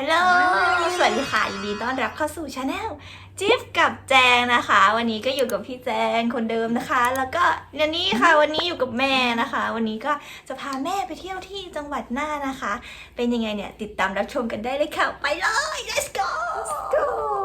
ฮัลโหล สวัสดีค่ะ ยินดีต้อนรับเข้าสู่ชาแนลจิ๊บกับแจงนะคะ วันนี้ก็อยู่กับพี่แจงคนเดิมนะคะ แล้วก็เดี๋ยวนี้ค่ะ วันนี้อยู่กับแม่นะคะ วันนี้ก็จะพาแม่ไปเที่ยวที่จังหวัดน่านนะคะ เป็นยังไงเนี่ย ติดตามรับชมกันได้เลยค่ะ ไปเลย let's go let's go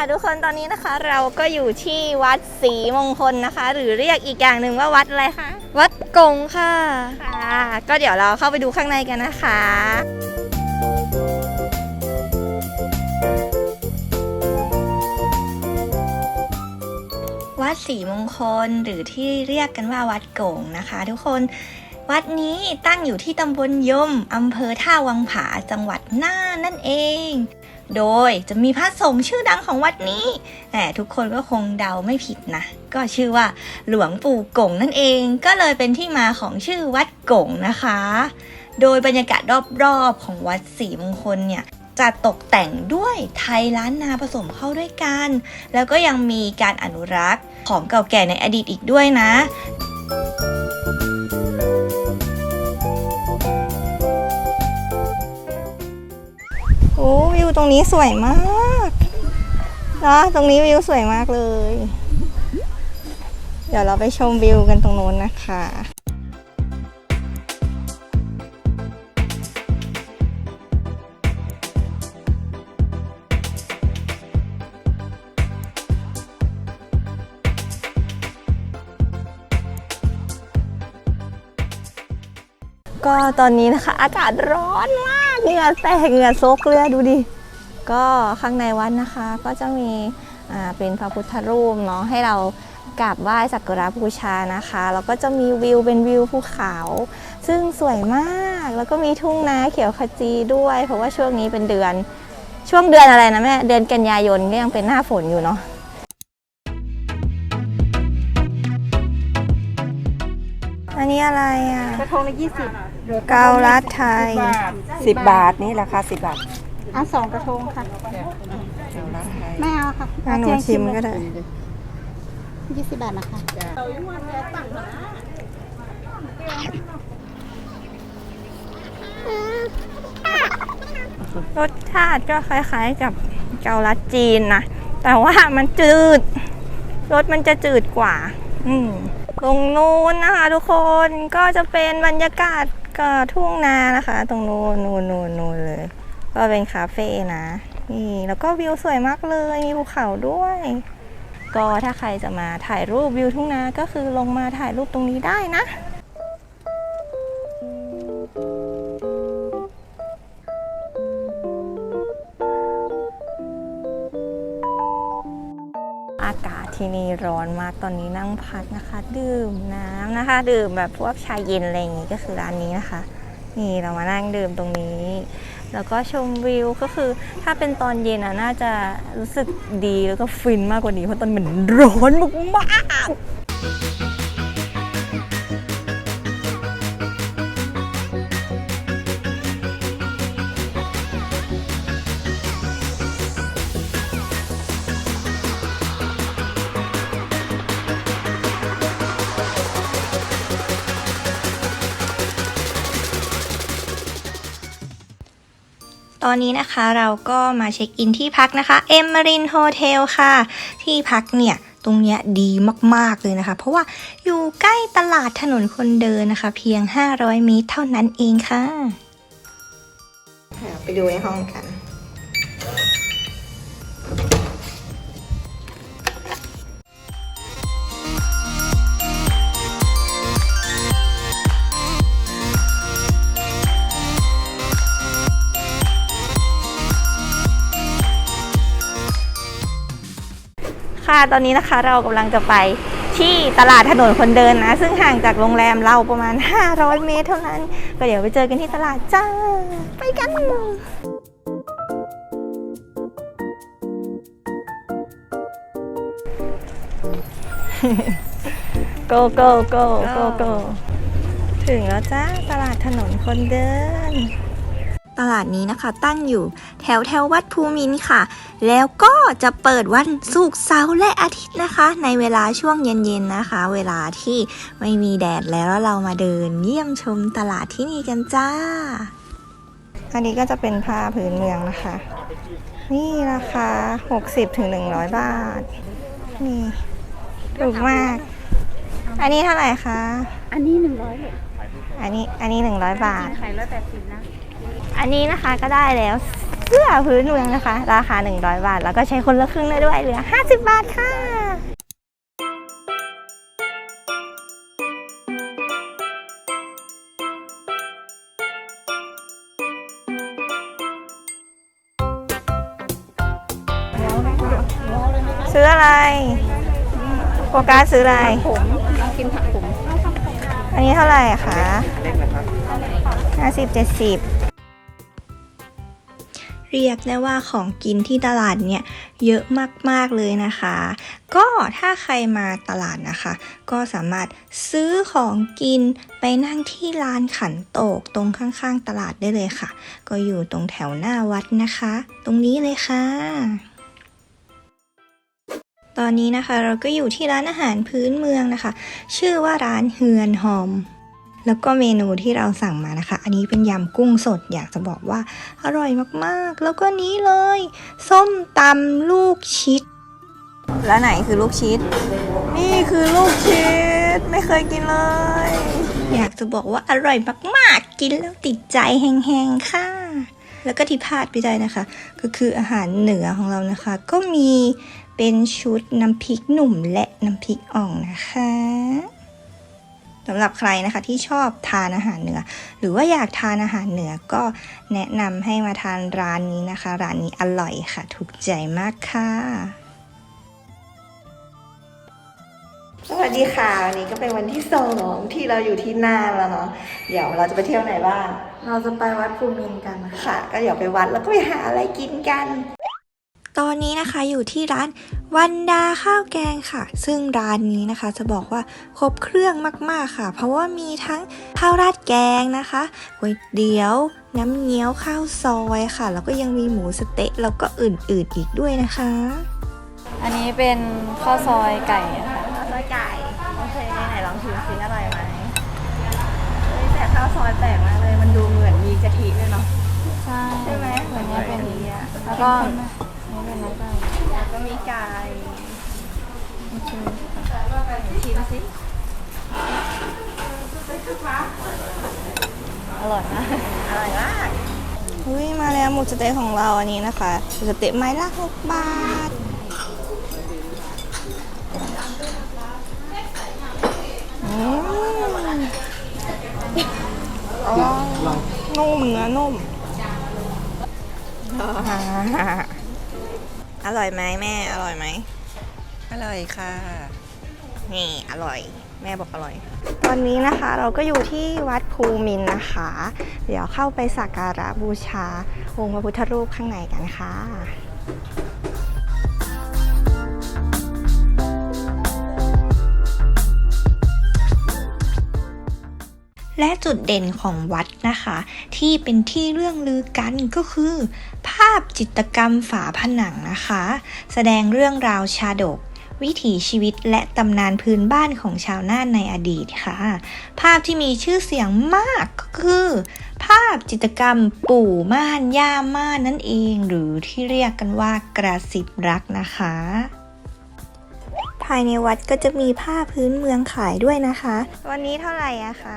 ค่ะทุกคนตอนนี้นะคะเราก็อยู่ที่วัดศรีมงคลนะคะ หรือเรียกอีกอย่างหนึ่งว่าวัดอะไรคะวัดกงค่ะค่ะ ก็เดี๋ยวเราเข้าไปดูข้างในกันนะคะวัดศรีมงคลหรือที่เรียกกันว่าวัดโก่งนะคะ ทุกคนวัดนี้ตั้งอยู่ที่ตำบลยมอำเภอท่าวังผาจังหวัดน่านนั่นเอง โดยจะมีพระสงฆ์ชื่อดังของวัดนี้แต่ทุกคนก็คงเดาไม่ผิดนะ ก็ชื่อว่าหลวงปู่กงนั่นเอง ก็เลยเป็นที่มาของชื่อวัดกงนะคะ โดยบรรยากาศรอบๆของวัดศรีมงคลเนี่ยจะตกแต่งด้วยไทยล้านนาผสมเข้าด้วยกัน แล้วก็ยังมีการอนุรักษ์ของเก่าแก่ในอดีตอีกด้วยนะโตรงนี้สวยมากนะตรงนี้วิวสวยมากเลย เดี๋ยวเราไปชมวิวกันตรงโน้นนะคะก็ตอนนี้นะคะ อากาศร้อนมากเหงื่อแตกเหงื่อซกเลยอดูดิ ก็ข้างในวัดนะคะก็จะมีอ่าเป็นพระพุทธรูปเนาะให้เรากราบไหว้สักการะบูชานะคะแล้วก็จะมีวิวเป็นวิวภูเขา ซึ่งสวยมากแล้วก็มีทุ่งนาเขียวขจีด้วย เพราะว่าช่วงนี้เป็นเดือนช่วงเดือนอะไรนะแม่เดือนกันยายนก็ยังเป็นหน้าฝนอยู่เนาะอันนี้อะไรอะกระทงละยี่สิบเกาลัดไทยสิบบาทนี่ราคาสิบบาท เอาสองกระทงค่ะ ไม่เอาค่ะอะหนูชิมก็ได้ยี่สิบบาทนะคะรสชาติก็คล้ายๆกับเกาลัดจีนนะ แต่ว่ามันจืด รสมันจะจืดกว่า อืมตรงนู้นนะคะ ทุกคนก็จะเป็นบรรยากาศก็ทุ่งนานะคะ ตรงนู้นนู้นนู้นนู้นเลย ก็เป็นคาเฟ่นะ นี่แล้วก็วิวสวยมากเลย มีภูเขาด้วย ก็ถ้าใครจะมาถ่ายรูปวิวทุ่งนาก็คือลงมาถ่ายรูปตรงนี้ได้นะอากาศที่นี่ร้อนมากตอนนี้นั่งพักนะคะ ดื่มน้ำนะคะ ดื่มแบบพวกชาเย็นอะไรอย่างงี้ก็คือร้านนี้นะคะ นี่เรามานั่งดื่มตรงนี้ แล้วก็ชมวิวก็คือถ้าเป็นตอนเย็นอะน่าจะรู้สึกดีแล้วก็ฟินมากกว่านี้เพราะตอนมันร้อนมากๆ อนนี้นะคะเราก็มาเช็คอินที่พักนะคะเอมมารินโฮเทลค่ะ ที่พักเนี่ยตรงเนี้ยดีมากๆเลยนะคะ เพราะว่าอยู่ใกล้ตลาดถนนคนเดินนะคะ เพียง 500 เมตรเท่านั้นเองค่ะ ไปดูในห้องกัน ค่ะ ตอนนี้นะคะเรากำลังจะไปที่ตลาดถนนคนเดินนะ ซึ่งห่างจากโรงแรมเราประมาณ 500 เมตรเท่านั้น ก็เดี๋ยวไปเจอกันที่ตลาดจ้า ไปกันโกโกโกโกโกถึงแล้วจ้า ตลาดถนนคนเดิน ตลาดนี้นะคะ ตั้งอยู่แถวแถววัดภูมินทร์ค่ะ แล้วก็จะเปิดวันศุกร์เสาร์และอาทิตย์นะคะ ในเวลาช่วงเย็นๆนะคะ เวลาที่ไม่มีแดดแล้วแล้วเรามาเดินเยี่ยมชมตลาดที่นี่กันจ้า อันนี้ก็จะเป็นผ้าพื้นเมืองนะคะ นี่ราคา 60ถึง100 บาท นี่ถูกมาก อันนี้เท่าไหร่คะ อันนี้หนึ่งร้อยเลยอันนี้อันนี้100บาท ขายร้อยแปดสิบนะ อันนี้นะคะก็ได้แล้วเสื้อพื้นเมืองนะคะ ราคา 100 บาท แล้วก็ใช้คนละครึ่งได้ด้วยเหลือ 50 บาทค่ะซื้ออะไรโฟกัสซื้ออะไรผมกินผักผม อันนี้เท่าไหร่คะห้าสิบเจ็ดสิบ เรียกได้ว่าของกินที่ตลาดเนี่ยเยอะมาก ๆ เลยนะคะ ก็ถ้าใครมาตลาดนะคะ ก็สามารถซื้อของกินไปนั่งที่ร้านขันโตกตรงข้าง ๆ ตลาดได้เลยค่ะ ก็อยู่ตรงแถวหน้าวัดนะคะ ตรงนี้เลยค่ะตอนนี้นะคะเราก็อยู่ที่ร้านอาหารพื้นเมืองนะคะ ชื่อว่าร้านเฮือนหอม แล้วก็เมนูที่เราสั่งมานะคะ อันนี้เป็นยำกุ้งสดอยากจะบอกว่าอร่อยมากๆ แล้วก็นี้เลย ส้มตำลูกชิด แล้วไหนคือลูกชิด นี่คือลูกชิด ไม่เคยกินเลย อยากจะบอกว่าอร่อยมากๆ กินแล้วติดใจแห้งๆ ค่ะ แล้วก็ที่พลาดไปได้นะคะ ก็คืออาหารเหนือของเรานะคะ ก็มีเป็นชุดน้ำพริกหนุ่มและน้ำพริกอ่องนะคะ สำหรับใครนะคะที่ชอบทานอาหารเหนือ หรือว่าอยากทานอาหารเหนือก็แนะนำให้มาทานร้านนี้นะคะ ร้านนี้อร่อยค่ะ ถูกใจมากค่ะ สวัสดีค่ะวันนี้ก็เป็นวันที่สองที่เราอยู่ที่น่านแล้วเนาะเดี๋ยวเราจะไปเที่ยวไหนบ้าง เราจะไปวัดภูมินทร์กันนะคะค่ะ ก็เดี๋ยวไปวัดแล้วก็ไปหาอะไรกินกัน ตอนนี้นะคะอยู่ที่ร้านวันดาข้าวแกงค่ะ ซึ่งร้านนี้นะคะจะบอกว่าครบเครื่องมาก ๆค่ะ เพราะว่ามีทั้งข้าวราดแกงนะคะก๋วยเตี๋ยวน้ำเงี้ยวข้าวซอยค่ะ แล้วก็ยังมีหมูสะเต๊ะแล้วก็อื่นๆอีกด้วยนะคะ อันนี้เป็นข้าวซอยไก่ค่ะข้าวซอยไก่โอเคไหนลองชิมซิอร่อยไหมแต่ข้าวซอยแปลกมากเลยมันดูเหมือนมีกะทิด้วยเนาะใช่ใช่ไหมเหมือนอันนี้เป็นกะทิอะแล้วก็ แล้วก็มีไก่โอเคชิมสิอร่อยนะอร่อยมากอุ้ยมาแล้วหมูสะเต๊ะของเราอันนี้นะคะหมูสะเต๊ะไม้ละหกบาทอร่อยนุ่มเนื้อนุ่ม อร่อยไหมแม่อร่อยไหมอร่อยค่ะ นี่อร่อย แม่บอกอร่อย ตอนนี้นะคะเราก็อยู่ที่วัดภูมินทร์นะคะ เดี๋ยวเข้าไปสักการะบูชาองค์พระพุทธรูปข้างในกันค่ะ และจุดเด่นของวัดนะคะ ที่เป็นที่เรื่องลือกันก็คือ ภาพจิตรกรรมฝาผนังนะคะ แสดงเรื่องราวชาดกวิถีชีวิตและตำนานพื้นบ้านของชาวน่านในอดีตค่ะ ภาพที่มีชื่อเสียงมากก็คือ ภาพจิตรกรรมปู่ม่านย่าม่านนั่นเอง หรือที่เรียกกันว่ากระสิบรักนะคะ ภายในวัดก็จะมีผ้าพื้นเมืองขายด้วยนะคะ วันนี้เท่าไหร่อะคะ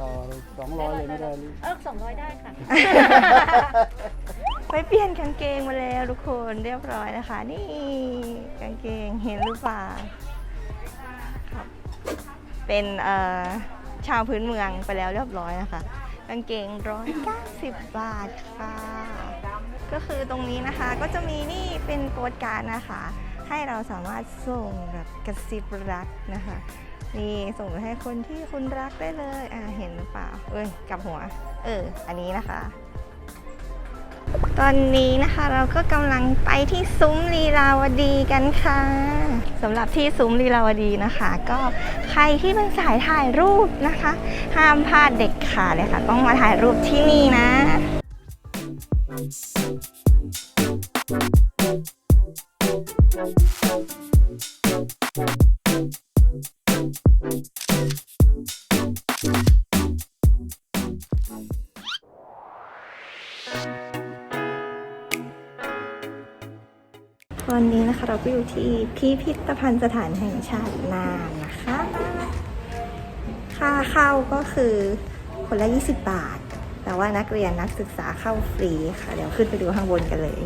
ต่อสองร้อยเลยไม่ได้หรือเออสองร้อยได้ค่ะไปเปลี่ยนกางเกงมาแล้วทุกคนเรียบร้อยนะคะ นี่กางเกงเห็นหรือเปล่าครับเป็นเอ่อชาวพื้นเมืองไปแล้วเรียบร้อยนะคะกางเกงร้อยเก้าสิบบาทค่ะ ก็คือตรงนี้นะคะก็จะมีนี่เป็นโปสการ์ดนะคะ ให้เราสามารถส่งแบบกระซิบรักนะคะนี่ส่งไปให้คนที่คุณรักได้เลยอ่าเห็นหรือเปล่า เอ้ยกลับหัว เออ อันนี้นะคะตตอนนี้นะคะเราก็กำลังไปที่ซุ้มลีลาวดีกันค่ะสำหรับที่ซุ้มลีลาวดีนะคะ ก็ใครที่เป็นสายถ่ายรูปนะคะ ห้ามพลาดเด็กขาดเลยค่ะ ต้องมาถ่ายรูปที่นี่นะ วันนี้นะคะเราก็อยู่ที่พิพิธภัณฑ์สถานแห่งชาติน่านนะคะ ค่าเข้าก็คือคนละ 20 บาท แต่ว่านักเรียนนักศึกษาเข้าฟรีค่ะ เดี๋ยวขึ้นไปดูข้างบนกันเลย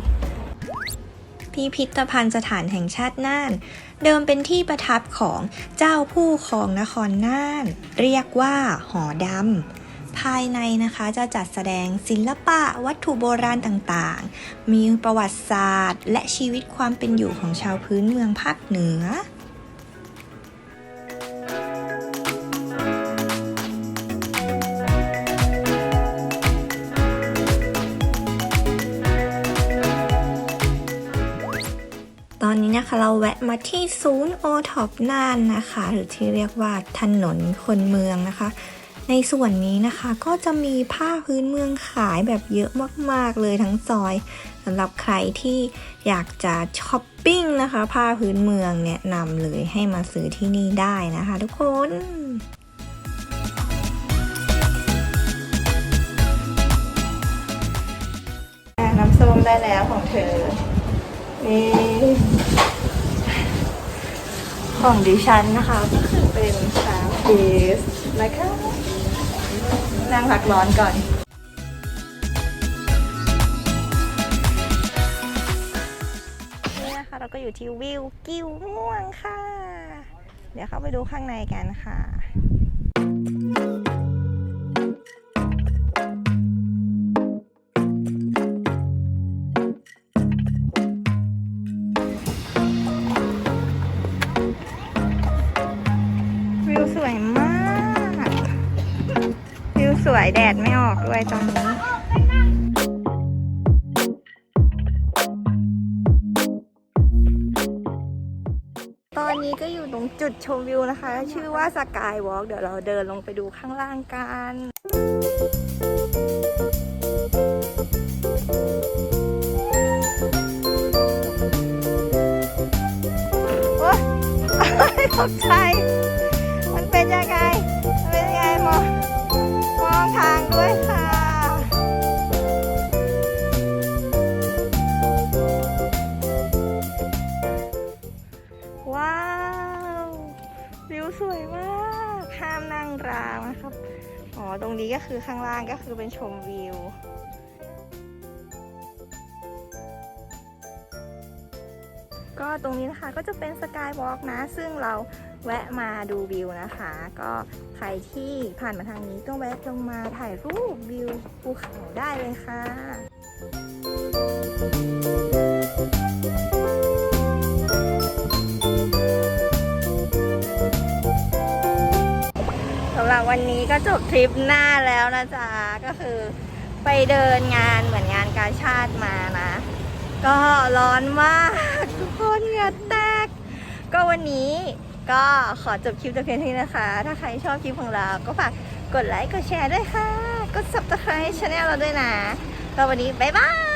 พิพิธภัณฑ์สถานแห่งชาติน่าน เดิมเป็นที่ประทับของเจ้าผู้ครองนครน่าน เรียกว่าหอดำภายในนะคะจะจัดแสดงศิลปะวัตถุโบราณต่างๆ มีประวัติศาสตร์ และชีวิตความเป็นอยู่ของชาวพื้นเมืองภาคเหนือ เราแวะมาที่ศูนย์โอท็อปน่านนะคะ หรือที่เรียกว่าถนนคนเมืองนะคะ ในส่วนนี้นะคะก็จะมีผ้าพื้นเมืองขายแบบเยอะมากๆเลยทั้งซอยสำหรับใครที่อยากจะช้อปปิ้งนะคะ ผ้าพื้นเมืองแนะนำเลยให้มาซื้อที่นี่ได้นะคะทุกคนน้ำส้มได้แล้วของเธอ นี่ ของดิฉันนะคะก็คือเป็นชาเบสนะคะนั่งพักร้อนก่อนนี่นะคะเราก็อยู่ที่วิวกิ้วม่วงค่ะ เดี๋ยวเข้าไปดูข้างในกันค่ะ ไม่ออกด้วยตอนนี้ตอนนี้ก็อยู่ตรงจุดชมวิวนะคะ ชื่อว่าสกายวอล์กเดี๋ยวเราเดินลงไปดูข้างล่างกันโอ๊ยตกใจ คือข้างล่างก็คือเป็นชมวิวก็ตรงนี้นะคะก็จะเป็นสกายวอล์กนะ ซึ่งเราแวะมาดูวิวนะคะ ก็ใครที่ผ่านมาทางนี้ก็แวะลงมาถ่ายรูปวิวภูเขาได้เลยค่ะำหรับวันนี้ก็จบทริปหน้าแล้วนะจ๊ะ ก็คือไปเดินงานเหมือนงานการชาติมานะ ก็ร้อนมาก ทุกคนเหงื่อแตก ก็วันนี้ก็ขอจบคลิปแต่เพียงเท่านี้นะคะ ถ้าใครชอบคลิปของเราก็ฝากกดไลค์ กดแชร์ด้วยค่ะ กด subscribe ช anel เราด้วยนะก็วันนี้ บ๊ายบาย